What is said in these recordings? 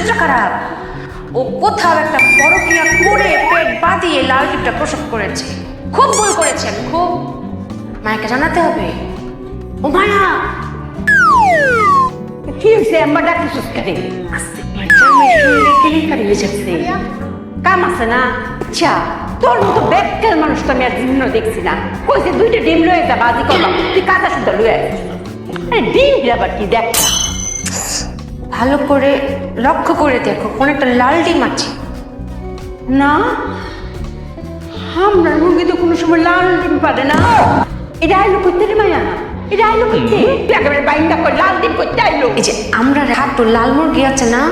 চরিত্র খারাপ। ও কোথাও একটা পরকিয়া করে পেট বাঁধিয়ে লাল টিপটা প্রসব করেছে। খুব ভুল করেছেন, খুব। মায়াকে জানাতে হবে। ও মায়া! কাম আছে না? আচ্ছা তোর মতো বেকার মানুষ তো আমি আর জীবনও দেখছি না। কইছে দুইটা ডিম লয়ে যা, বাজি করলাম। তুই কাঁচা সুদ্ধা লয়ে আরে ডিম আবার কি? দেখ। ভালো করে লক্ষ্য করে দেখো কোন একটা লাল ডিম আছে। না আমরা মুরগি তো কোনো সময় লাল ডিম পারে না। এটা আইলো করতে রে মায়া? এটা আইলো করতে? একেবারে বাইন্দা করে লাল ডিম করতে আইলো। এই যে আমরা হাটু লাল মুরগি আছে না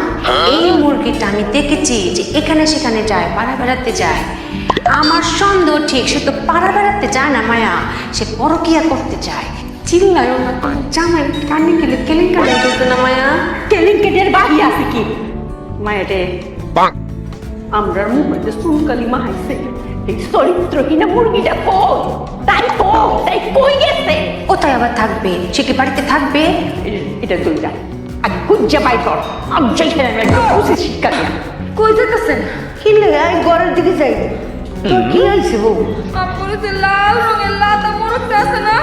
এই মুরগিটা আমি দেখেছি যে এখানে সেখানে যায় পাড়া বেড়াতে যায়। আমার সন্দেহ ঠিক সে তো পাড়া বেড়াতে যায় না মায়া সে পরকিয়া করতে যায়। চিল্লায় না তো জামাই কানে গেলে কেলেঙ্কারি চলতো না মায়া? কেলিঙ্কেটের বাড়ি আছে কি? মায়া রে আমরা মুখে সুনকালি মাহাইছে এই চরিত্রহীনা মুরগিটা কই? তাই কই? তাই কই গেছে? কোথায় আবার থাকবে। সে কি বাড়িতে থাকবে? এটা দুইটা আর গুজ্জা বাই কর। আমি যেখানে বুঝে শিক্ষা দিয়া কই যেতেছেন লাগে আমি ঘরের দিকে যাই। তোর কি হয়েছে বউ? আপুরে লাল রঙের লাতা মোরগটা আছে না?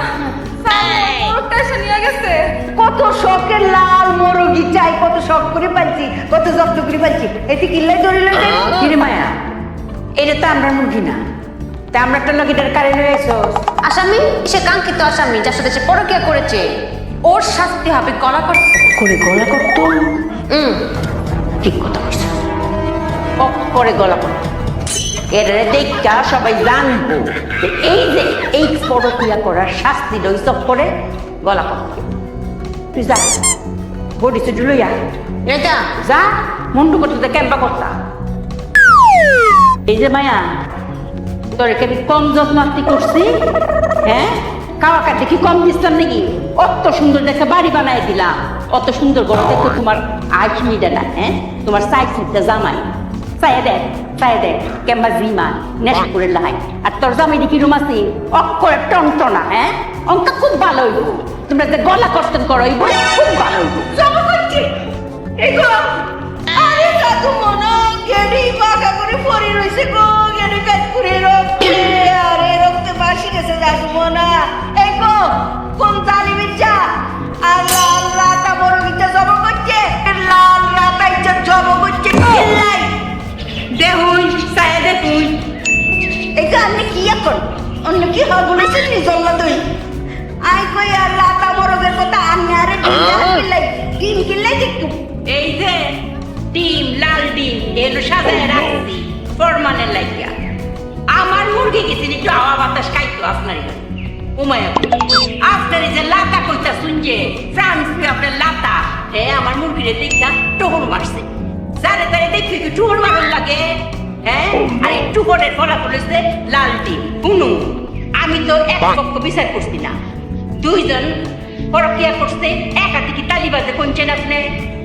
কত শখের লাল মোরগি চাই কত শখ করে পাচ্ছি কত যত্ন করে পাচ্ছি এতে কিল্লাই ধরে লই কিরে মায়া? এটা তো আমরা মুরগি না। তা আমরা একটা লগিটার কারে রয়েছ আসামি? সে কাঙ্ক্ষিত আসামি যার সাথে সে পরকিয়া করেছে। ওর শাস্তি হবে গলা করে গলা করতো হুম ঠিক কথা অক করে গলা করতো এর দেখা সবাই জানব। এই যে এই পরক্রিয়া করার শাস্তি সব করে গলা করতো তুই যা বডি সুটি লইয়া এটা যা মুন্ডু করতে ক্যাম্পা করতা এই যে মায়া তোর আমি কম যত্ন আত্মি করছি হ্যাঁ কাওয়া কাটে কি কম দিচ্ছেন নাকি অত সুন্দর দেখে বাড়ি বানাই দিলাম অত সুন্দর ঘর দেখে তোমার আজ মিটে না হ্যাঁ তোমার সাইড সিটটা জামাই চাই দেখ চাই দেখ কেমবা জিমা নেশা করে লাই আর তোর জামাই দেখি রুম আছে অক্ষরে টনটনা হ্যাঁ অঙ্ক খুব ভালো হইব তোমরা যে গলা কষ্ট করো হইব খুব ভালো জমা করছি এগো! আরে মনো গেডি বাঁকা করে পড়ে রইছে গো গেডি কাজ করে রক্তে। আরে রক্তে বাসি গেছে দাদু মনা। এই গো কোন জালিমের চা আর লাল রাতা বড় গিটা জব করছে? লাল রাতা ইচ্ছা জব করছে দেহুই সায়া দেখুই এই আপনি কি এখন? অন্য কি হবে বলেছেন নি জল্লা তুই? আই কই আর লাতা মরগের কথা আমি আরে কিল্লাই ডিম কিল্লাই দেখতু এই যে ডিম লাল ডিম এলো সাজায় রাখছি ফরমানের লাগিয়া। আমার মুরগি গেছে একটু হাওয়া বাতাস খাইতো আপনার উমায় আপনার এই যে লাতা কইতা শুনছে ফ্রান্স আপনার লাতা হে আমার মুরগিরে দেখা টোহর মারছে। যারে তারে দেখি কি টোহর মারন লাগে। হ্যাঁ আর এই টুকরের ফলা করেছে লাল ডিম। হুনু আমি তো এক পক্ষ বিচার করছি না। দুইজন পরকিয়া করছে, একাধিক তালিবাজে কোনছেন আপনি।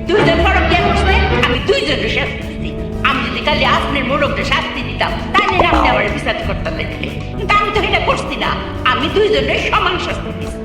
দুইজন পরকিয়া করছে, আমি দুইজনের শাস্তি দিছি। আমি যদি কালি আপনার মোরগটা শাস্তি দিতাম তাহলে আপনি আমার বিচার করতে দেখলে কিন্তু আমি তো এটা করছি না। আমি দুইজনের সমান শাস্তি দিছি।